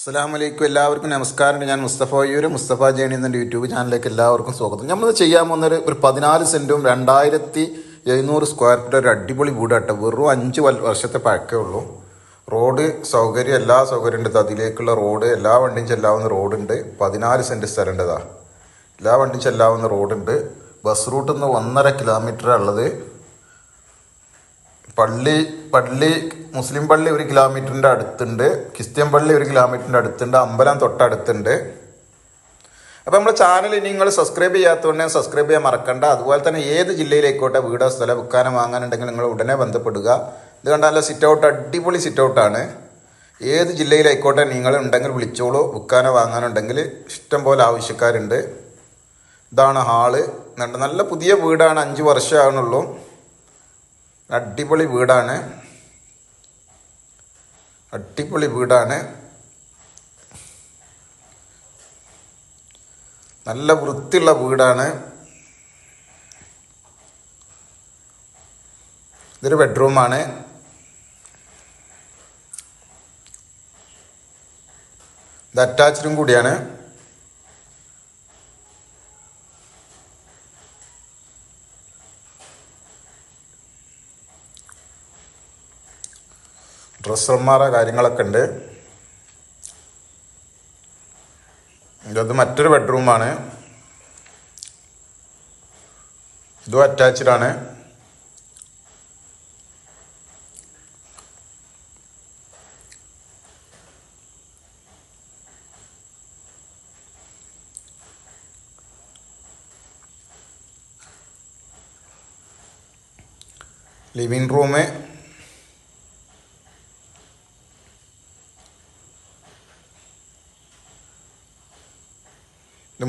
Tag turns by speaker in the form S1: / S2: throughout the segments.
S1: അസ്സാം വലൈക്കും എല്ലാവർക്കും നമസ്കാരം ഞാൻ മുസ്തഫ യൂര് മുസ്തഫ ജേണി എന്ന യൂട്യൂബ് ചാനലിലേക്ക് എല്ലാവർക്കും സ്വാഗതം. നമ്മൾ ചെയ്യാൻ പോകുന്നൊരു ഒരു പതിനാല് സെന്റും രണ്ടായിരത്തി എഴുന്നൂറ് സ്ക്വയർ ഫീറ്റ് ഒരു അടിപൊളി വീടാട്ടെ. വെറും അഞ്ച് വർഷത്തെ പഴക്കേ ഉള്ളൂ. റോഡ് സൗകര്യം എല്ലാ സൗകര്യം ഉണ്ട്. അതിലേക്കുള്ള റോഡ് എല്ലാ വണ്ടിയും ചെല്ലാവുന്ന റോഡുണ്ട്. പതിനാല് സെന്റ് സ്ഥലമുണ്ടതാ എല്ലാ വണ്ടിയും ചെല്ലാവുന്ന റോഡുണ്ട്. ബസ് റൂട്ടിൽ നിന്ന് ഒന്നര കിലോമീറ്റർ ഉള്ളത്. പള്ളി പള്ളി മുസ്ലിം പള്ളി ഒരു കിലോമീറ്ററിന്റെ അടുത്തുണ്ട് ക്രിസ്ത്യൻ പള്ളി ഒരു കിലോമീറ്ററിന്റെ അടുത്തുണ്ട് അമ്പലം തൊട്ടടുത്തുണ്ട്. അപ്പോൾ നമ്മുടെ ചാനൽ ഇനി നിങ്ങൾ സബ്സ്ക്രൈബ് ചെയ്യാത്തതുകൊണ്ട് സബ്സ്ക്രൈബ് ചെയ്യാൻ മറക്കണ്ട. അതുപോലെ തന്നെ ഏത് ജില്ലയിലേക്കോട്ടെ വീടോ സ്ഥലം വിൽക്കാനോ വാങ്ങാനുണ്ടെങ്കിൽ നിങ്ങൾ ഉടനെ ബന്ധപ്പെടുക. ഇത് കണ്ടാൽ സിറ്റ് ഔട്ട് അടിപൊളി സിറ്റ് ഔട്ടാണ് ഏത് ജില്ലയിലായിക്കോട്ടെ നിങ്ങൾ ഉണ്ടെങ്കിൽ വിളിച്ചോളൂ. വിൽക്കാനോ വാങ്ങാനുണ്ടെങ്കിൽ ഇഷ്ടം പോലെ ആവശ്യക്കാരുണ്ട്. ഇതാണ് ഹാൾ. നല്ല പുതിയ വീടാണ് അഞ്ച് വർഷമാകുന്നുള്ളൂ അടിപൊളി വീടാണ്. അടിപൊളി വീടാണ്. നല്ല വൃത്തിയുള്ള വീടാണ്. ഇതൊരു ബെഡ്റൂമാണ് ഇത് അറ്റാച്ച്ഡും കൂടിയാണ്. ഡ്രസ്സർമാര കാര്യങ്ങളൊക്കെ ഉണ്ട്. ഇത് മറ്റൊരു ബെഡ്റൂമാണ്. ഇതും അറ്റാച്ച്ഡാണ് ആണ്. ലിവിങ് റൂം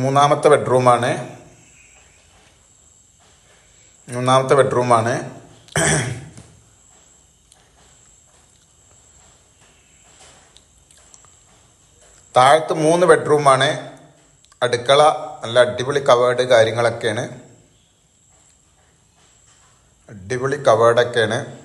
S1: മൂന്നാമത്തെ ബെഡ്റൂമാണ്. മൂന്നാമത്തെ ബെഡ്റൂമാണ്. താഴത്ത് മൂന്ന് ബെഡ്റൂമാണ്. അടുക്കള നല്ല അടിപൊളി കവേർഡ് കാര്യങ്ങളൊക്കെയാണ്. അടിപൊളി കവേർഡൊക്കെയാണ്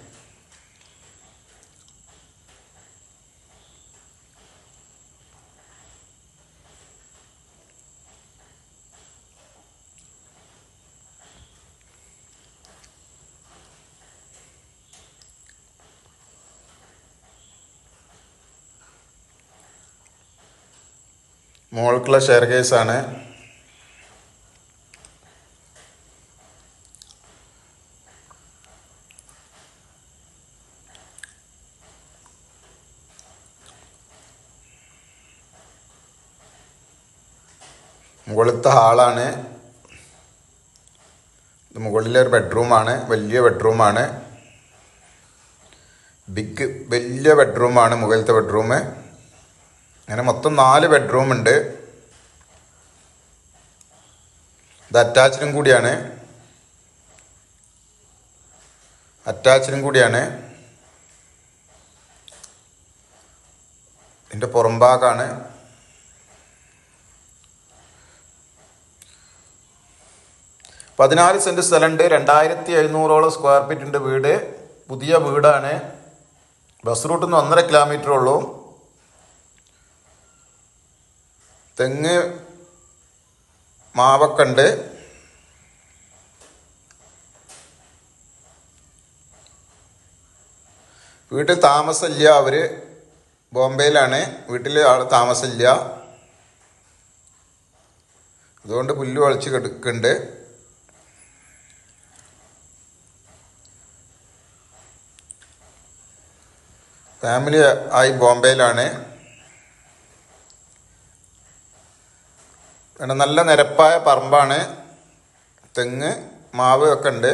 S1: മുകൾക്കുള്ള ഷെയർ കേസാണ് മുകളിലത്തെ ഹാളാണ്. ഇത് മുകളിലെ ഒരു ബെഡ്റൂമാണ് വലിയ ബെഡ്റൂമാണ് ബിഗ് വലിയ ബെഡ്റൂമാണ് മുകളിലത്തെ ബെഡ്റൂം അങ്ങനെ മൊത്തം നാല് ബെഡ്റൂം ഉണ്ട്. ഇത് അറ്റാച്ചിനും കൂടിയാണ്. അറ്റാച്ചിനും കൂടിയാണ്. ഇതിന്റെ പുറംഭാഗമാണ് പതിനാല് സെന്റ് സ്ഥലമുണ്ട്. രണ്ടായിരത്തി എഴുന്നൂറോളം സ്ക്വയർ ഫീറ്റ് ഉണ്ട് വീട്. പുതിയ വീടാണ്. ബസ് റൂട്ടിൽ നിന്ന് ഒന്നര കിലോമീറ്റർ ഉള്ളൂ. തെങ്ങ് മാവക്കണ്ട് വീട്ടിൽ താമസമില്ല അവർ ബോംബെയിലാണ്. വീട്ടിൽ ആൾ താമസമില്ല. അതുകൊണ്ട് പുല്ല് വളച്ച് കിടക്കുന്നുണ്ട് ഫാമിലി ആയി ബോംബെയിലാണ്. പിന്നെ നല്ല നിരപ്പായ പറമ്പാണ്. തെങ്ങ് മാവ് ഒക്കെ ഉണ്ട്.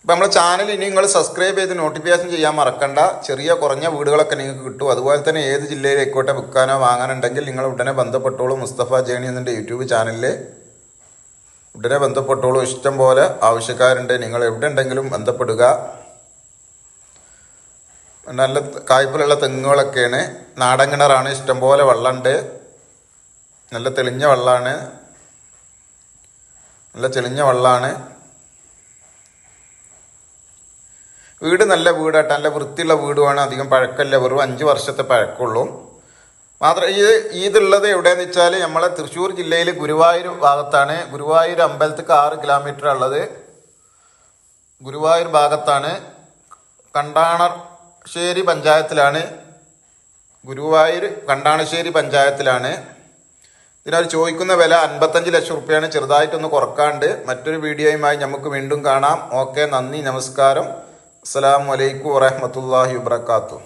S1: ഇപ്പം നമ്മളെ ചാനൽ ഇനി നിങ്ങൾ സബ്സ്ക്രൈബ് ചെയ്ത് നോട്ടിഫിക്കേഷൻ ചെയ്യാൻ മറക്കണ്ട. ചെറിയ കുറഞ്ഞ വീടുകളൊക്കെ നിങ്ങൾക്ക് കിട്ടും. അതുപോലെ തന്നെ ഏത് ജില്ലയിലേക്കോട്ടെ വിൽക്കാനോ വാങ്ങാനുണ്ടെങ്കിൽ നിങ്ങൾ ഉടനെ ബന്ധപ്പെട്ടോളൂ. മുസ്തഫ ജേണി എന്നിന്റെ യൂട്യൂബ് ചാനലിൽ ഉടനെ ബന്ധപ്പെട്ടോളൂ. ഇഷ്ടം പോലെ ആവശ്യക്കാരുണ്ട്. നിങ്ങൾ എവിടെ ഉണ്ടെങ്കിലും ബന്ധപ്പെടുക. നല്ല കായ്പലുള്ള തെങ്ങുകളൊക്കെയാണ്. നാടൻ കിണറാണ് ഇഷ്ടംപോലെ വെള്ളമുണ്ട് നല്ല തെളിഞ്ഞ വെള്ളമാണ് നല്ല തെളിഞ്ഞ വെള്ളമാണ് വീട് നല്ല വീടായിട്ട് നല്ല വൃത്തിയുള്ള വീടുമാണ്. അധികം പഴക്കമില്ല. വെറും അഞ്ച് വർഷത്തെ പഴക്കമുള്ളൂ. മാത്രം ഇത് ഇതുള്ളത് എവിടെയെന്ന് വെച്ചാൽ നമ്മളെ തൃശ്ശൂർ ജില്ലയിൽ ഗുരുവായൂർ ഭാഗത്താണ്. ഗുരുവായൂർ അമ്പലത്തേക്ക് ആറ് കിലോമീറ്റർ ഉള്ളത്. ഗുരുവായൂർ ഭാഗത്താണ്. കണ്ടാണർശ്ശേരി പഞ്ചായത്തിലാണ്. ഗുരുവായൂർ കണ്ടാണശ്ശേരി പഞ്ചായത്തിലാണ്. ഇതിനവർ ചോദിക്കുന്ന വില അൻപത്തഞ്ച് ലക്ഷം റുപ്യാണ്. ചെറുതായിട്ടൊന്ന് കുറക്കാണ്ട് മറ്റൊരു വീഡിയോയുമായി നമുക്ക് വീണ്ടും കാണാം. ഓക്കെ നന്ദി നമസ്കാരം. അസ്സാം വലൈക്കും വറഹമത്തല്ലാഹി വബർക്കാത്തു